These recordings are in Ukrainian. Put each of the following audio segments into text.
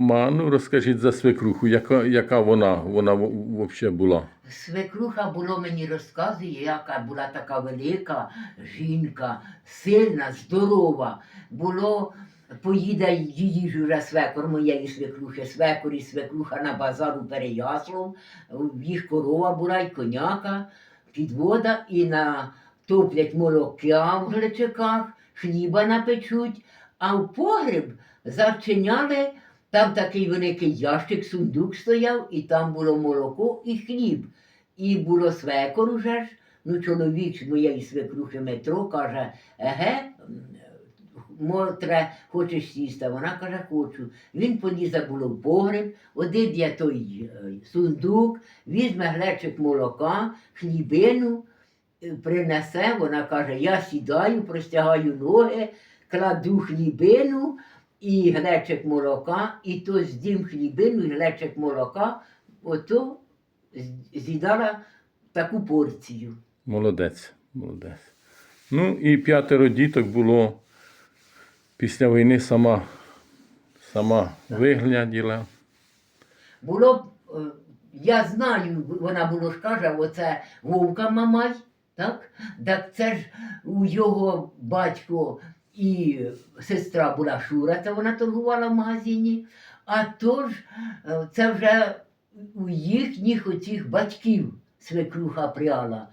Ма, ну розкажіть за свекруху, яка, яка вона, вона взагалі була? Свекруха було мені розказує, яка була така велика жінка, сильна, здорова. Було, поїде її ж уже свекор моєї свекрухи, свекор і свекруха на базар у Переяслав, в їх корова була і коняка, підвода, і на топлять молока в глечиках, хліба напечуть, а в погреб зачиняли. Там такий великий ящик, сундук стояв, і там було молоко і хліб. І було свекор уже ж. Ну, чоловік з моєї свекрухи метро каже, еге, Мотре, хочеш сісти? Вона каже, хочу. Він полізе було в погреб, одидє той е, сундук, візьме глечик молока, хлібину, е, принесе, вона каже, я сідаю, простягаю ноги, кладу хлібину і глечик молока, і то здім хлібину і глечик молока, ото з'їдала таку порцію. Молодець, молодець. Ну і п'ятеро діток було після війни сама, сама вигляділа. Було я знаю, вона було ж каже, оце Вовка Мамай, так? Так це ж у його батько і сестра була Шура, це вона торгувала в магазині. А то ж е, це вже у їхніх оцих батьків свекруха пряла.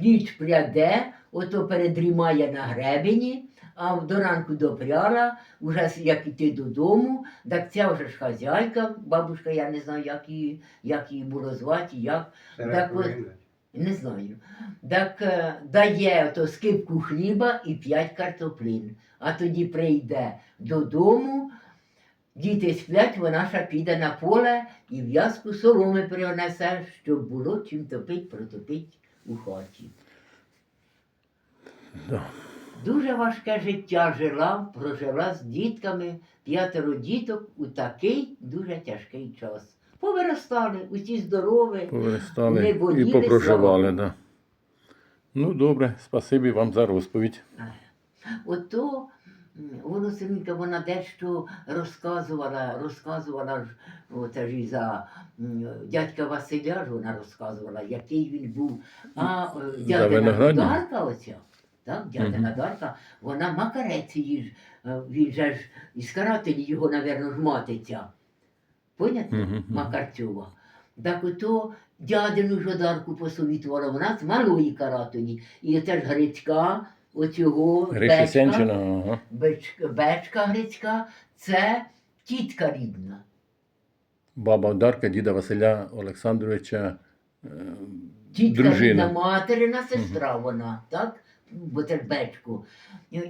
Ніч пряде, ото передрімає на гребені, а до ранку допряла, уже як іти додому, так ця вже ж хазяйка, бабушка, я не знаю, як її, як її було звати, як, Так от. Не знаю. Так е, дає то скипку хліба і п'ять картоплин. А тоді прийде додому, діти сплять, вона ще піде на поле і в'язку соломи принесе, щоб було чим топить, протопить у хаті. Да. Дуже важке життя жила, прожила з дітками, п'ятеро діток у такий дуже тяжкий час. Повиростали, усі здорові. Повиростали Не і боліли, попроживали. Да. Ну, добре, спасибі вам за розповідь. Ото м, воно Семенка, вона дещо розказувала, розказувала ж, оце ж і за м, дядька Василя ж вона розказувала, який він був. А е, дядина? Дарка оця, так, дядина Дарка, вона макарець її ж, е, він же ж із карателі його, навірно, ж матиця. Понятно? Мгм. Макарцьова. Так ото дядину жодарку посовітувала, вона з малої каратоні. І теж Грицька, оцього Бечка, Сенчина, ага. Беч- Бечка Грицька, це тітка рідна. баба Дарка, діда Василя Олександровича. е, Тітка Дружина. рідна материна сестра вона, так? Бечко.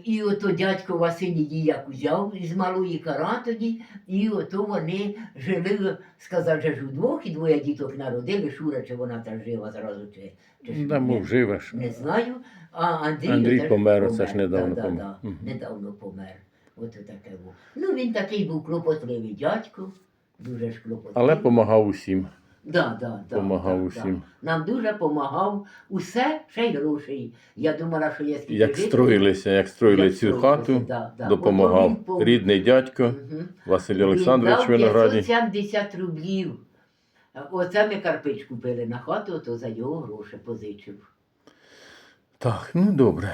І ото дядько Василь її як узяв із малої каратоні, і ото вони жили, сказав, же ж удвох, і двоє діток народили, Шура, чи вона та жива зразу, чи, чи ж Да, не- живеш. Не знаю. А Андрій, Андрій теж помер, оце ж недавно да, помер. Да, да. Недавно помер. От таке був. Ну він такий був клопотливий дядько, дуже ж клопотливий. Але допомагав усім. Да, да, да, помагав да, усім. Да. Нам дуже допомагав усе, ще й грошей. Я думала, що я скільки Як житиму, строїлися, як строїли як цю строїлися, хату, да, да. допомагав Ото він пом- рідний дядько Мгм. Василь Олександрович Він дав Винограді. 570 рублів. Оце ми карпич купили на хату, то за його гроші позичив. Так, ну добре.